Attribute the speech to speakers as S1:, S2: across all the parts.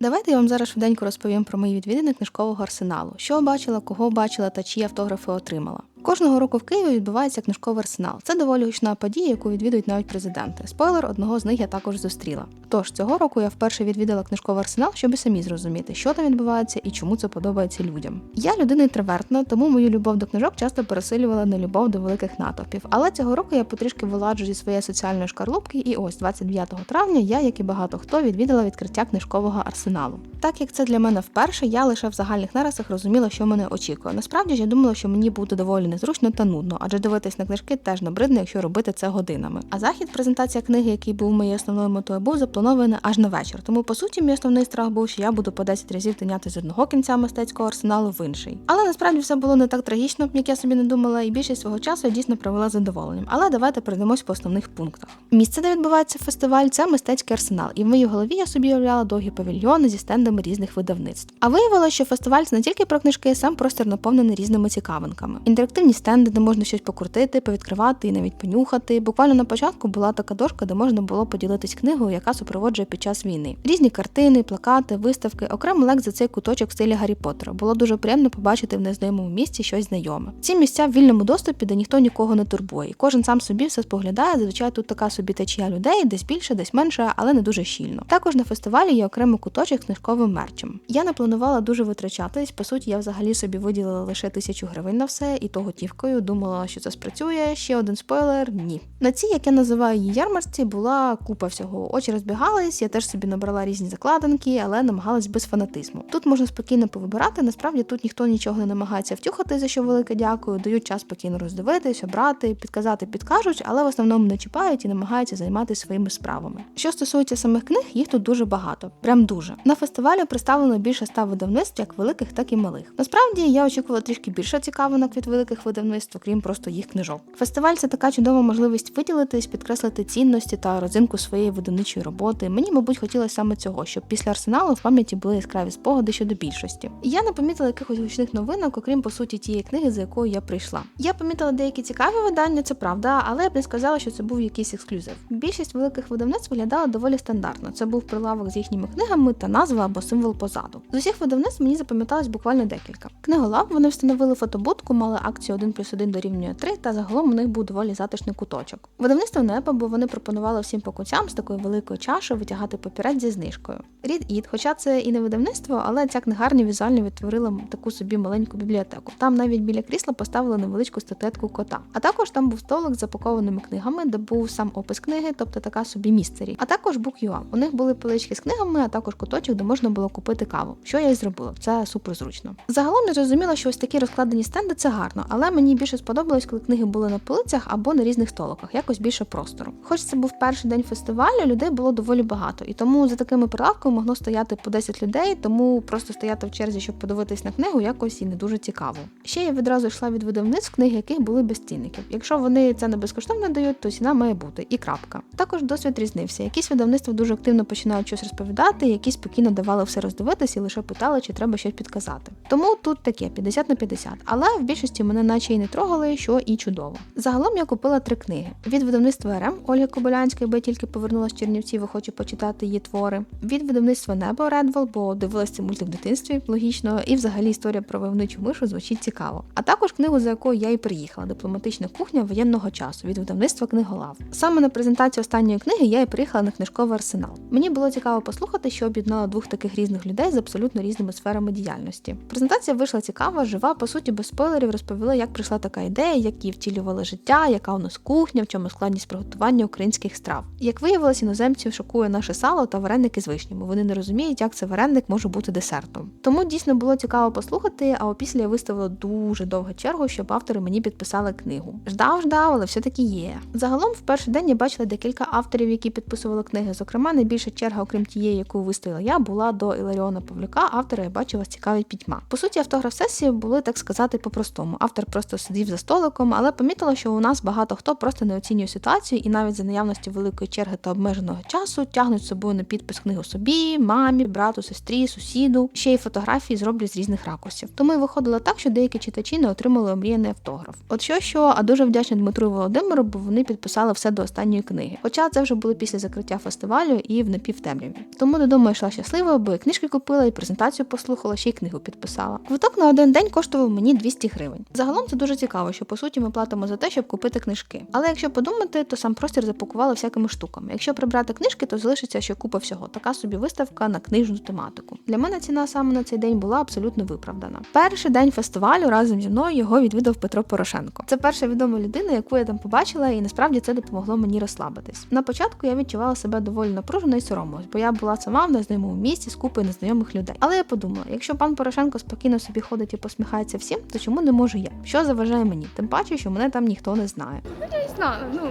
S1: Давайте я вам зараз швиденько розповім про мої відвідини книжкового арсеналу, що бачила, кого бачила та чиї автографи отримала. Кожного року в Києві відбувається книжковий арсенал. Це доволі гучна подія, яку відвідують навіть президенти. Спойлер, одного з них я також зустріла. Тож цього року я вперше відвідала книжковий арсенал, щоб самі зрозуміти, що там відбувається і чому це подобається людям. Я людина інтровертна, тому мою любов до книжок часто пересилювала нелюбов до великих натовпів. Але цього року я потрішки виладжу зі своєї соціальної шкарлупки, і ось 29 травня я, як і багато хто, відвідала відкриття книжкового арсеналу. Так як це для мене вперше, я лише в загальних нарисах розуміла, що мене очікує. Насправді ж я думала, що мені буде доволі незручно та нудно, адже дивитись на книжки теж набридне, якщо робити це годинами. А захід, презентація книги, який був моєю основною метою, був запланований аж на вечір. Тому по суті, мій основний страх був, що я буду по 10 разів тиняти з одного кінця мистецького арсеналу в інший. Але насправді все було не так трагічно, як я собі не думала, і більшість свого часу я дійсно провела задоволенням. Але давайте пройдемось по основних пунктах. Місце, де відбувається фестиваль, це мистецький арсенал, і в моїй голові я собі уявляла довгі павільйони зі стендами різних видавництв. А виявилося, що фестиваль це не тільки про книжки, сам простір наповнений різними цікавинками. Інтерактивні стенди, де можна щось покрутити, повідкривати і навіть понюхати. Буквально на початку була така дошка, де можна було поділитись книгою, яка супроводжує під час війни. Різні картини, плакати, виставки, окремо лек за цей куточок в стилі Гаррі Поттера. Було дуже приємно побачити в незнайомому місці щось знайоме. Ці місця в вільному доступі, де ніхто нікого не турбує. Кожен сам собі все споглядає. Зазвичай тут така собі течія людей, десь більше, десь менше, але не дуже щільно. Також на фестивалі є окремий куточок з книжковим мерчем. Я не планувала дуже витрачатись. По суті, я взагалі собі виділила лише тисячу гривень на все, і то готівкою. Думала, що це спрацює. Ще один спойлер ні. На цій, як я називаю її ярмарці, була купа всього. Очі розбігались, я теж собі набрала різні закладинки, але намагалась без фанатизму. Тут можна спокійно повибирати. Насправді тут ніхто нічого не намагається втюхати, за що велике дякую. Дають час спокійно роздивитись, обрати, підказати, підкажуть, але в основному не чіпають і намагаються займатися своїми справами. Що стосується самих книг, їх тут дуже багато, прям дуже. На фестивалі представлено більше ста видавництв, як великих, так і малих. Насправді я очікувала трішки більше цікавинок від великих видавництв, окрім просто їх книжок. Фестиваль це така чудова можливість виділитись, підкреслити цінності та родзинку своєї видавничої роботи. Мені, мабуть, хотілося саме цього, щоб після арсеналу в пам'яті були яскраві спогади щодо більшості. Я не помітила якихось гучних новинок, окрім по суті тієї книги, за якою я прийшла. Я помітила деякі цікаві видання, це правда, але я б не сказала, що це був якийсь ексклюзив. Більшість великих видавництв виглядала доволі стандартно. Це був прилавок з їхніми книгами та назва або символ позаду. З усіх видавництв мені запам'яталось буквально декілька. Книголав вони встановили фотобудку, мали акцію 1 плюс 1 дорівнює 3, та загалом у них був доволі затишний куточок. Видавництво Непа, бо вони пропонували всім покупцям з такою великою чашою витягати папірець зі знижкою. Рід Іт, хоча це і не видавництво, але ця книгарня візуально відтворила таку собі маленьку бібліотеку. Там навіть біля крісла поставили невеличку статуетку кота. А також там був столик з запакованими книгами, де був сам опис книги, тобто така собі містері. А також Book.ua. У них були полички з книгами, а також куточок, де можна було купити каву. Що я і зробила. Це супер зручно. Загалом я зрозуміла, що ось такі розкладені стенди це гарно, але мені більше сподобалось, коли книги були на полицях або на різних столиках, якось більше простору. Хоч це був перший день фестивалю, людей було доволі багато, і тому за такими прилавками могло стояти по 10 людей, тому просто стояти в черзі, щоб подивитись на книгу, якось і не дуже цікаво. Ще я відразу йшла від видавництв, книги яких були без цінників. Якщо вони це не безкоштовно дають, то ціна має бути і крапка. Також досвід різнився. Якісь видавництва дуже активно починають щось розповідати, які спокійно давали все роздивитись і лише питали, чи треба щось підказати. Тому тут таке 50 на 50. Але в більшості мене наче і не трогали, що і чудово. Загалом я купила три книги: від видавництва РМ Ольги Кобилянської, бо я тільки повернулася з Чернівців і хочу почитати її твори. Від видавництва Небо Редвел, бо дивилася цей мультик в дитинстві, логічно, і взагалі історія про войовничу мишу звучить цікаво. А також книгу, за якою я і приїхала дипломатична кухня воєнного часу від видавництва книголав. Саме на презентацію останньої книги я і приїхала на книжковий арсенал. Мені було цікаво послухати, що об'єднало двох таких різних людей з абсолютно різними сферами діяльності. Презентація вийшла цікава, жива, по суті, без спойлерів розповіла, як прийшла така ідея, як її втілювали життя, яка у нас кухня, в чому складність приготування українських страв. Як виявилось, іноземців шокує наше сало та вареники з вишнями. Вони не розуміють, як це вареник може бути десертом. Тому дійсно було цікаво послухати, а опісля я виставила дуже довгу чергу, щоб автори мені підписали книгу. Ждав, ждав, але все-таки є. Загалом, в перший день я бачила декілька авторів, які підписували книги. Зокрема, найбільша черга, окрім тієї, яку виставила я, була до Іларіона Павлюка. Автора я бачила цікавить пітьма. По суті, автограф сесії були, так сказати, по-простому. Автор просто сидів за столиком, але помітила, що у нас багато хто просто не оцінює ситуацію і навіть за наявності великої черги та обмеженого часу тягнуть з собою на підпис книгу собі, мамі, брату, сестрі, сусіду. Ще й фотографії зроблять з різних ракурсів. Тому і виходило так, що деякі читачі не отримали омріяний автограф. От що що, а дуже вдячна Дмитру і Володимиру, бо вони підписали все до останньої книги. Хоча це вже було після закриття фестивалю і в напівтемряві. Тому додому йшла щаслива, бо і книжки купила, і презентацію послухала, ще й книгу підписала. Квиток на один день коштував мені 200 гривень. Загалом це дуже цікаво, що по суті ми платимо за те, щоб купити книжки. Але якщо подумати, то сам простір запакували всякими штуками. Якщо прибрати книжки, то залишиться ще купа всього. Така собі виставка на книжну тематику. Для мене ціна саме на цей день була абсолютно виправдана. Перший день фестивалю разом зі мною його відвідав Петро Порошенко. Це перша відома людина, яку я там побачила, і насправді це допомогло мені розслабитись. На початку я відчувала себе доволі напружено і соромилась, бо я була сама в незнайомому місці з купою незнайомих людей. Але я подумала, якщо пан Порошенко спокійно собі ходить і посміхається всім, то чому не можу я? Що заважає мені? Тим паче, що мене там ніхто не знає.
S2: Я Не знаю, ну,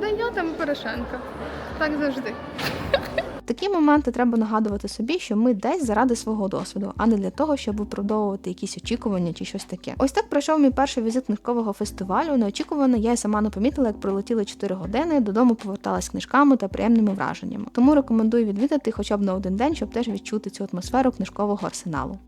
S2: да я там Порошенка. Так завжди.
S1: Такі моменти треба нагадувати собі, що ми десь заради свого досвіду, а не для того, щоб виправдовувати якісь очікування чи щось таке. Ось так пройшов мій перший візит книжкового фестивалю. Неочікувано я й сама не помітила, як пролетіли 4 години. Додому поверталась книжками та приємними враженнями. Тому рекомендую відвідати хоча б на один день, щоб теж відчути цю атмосферу книжкового арсеналу.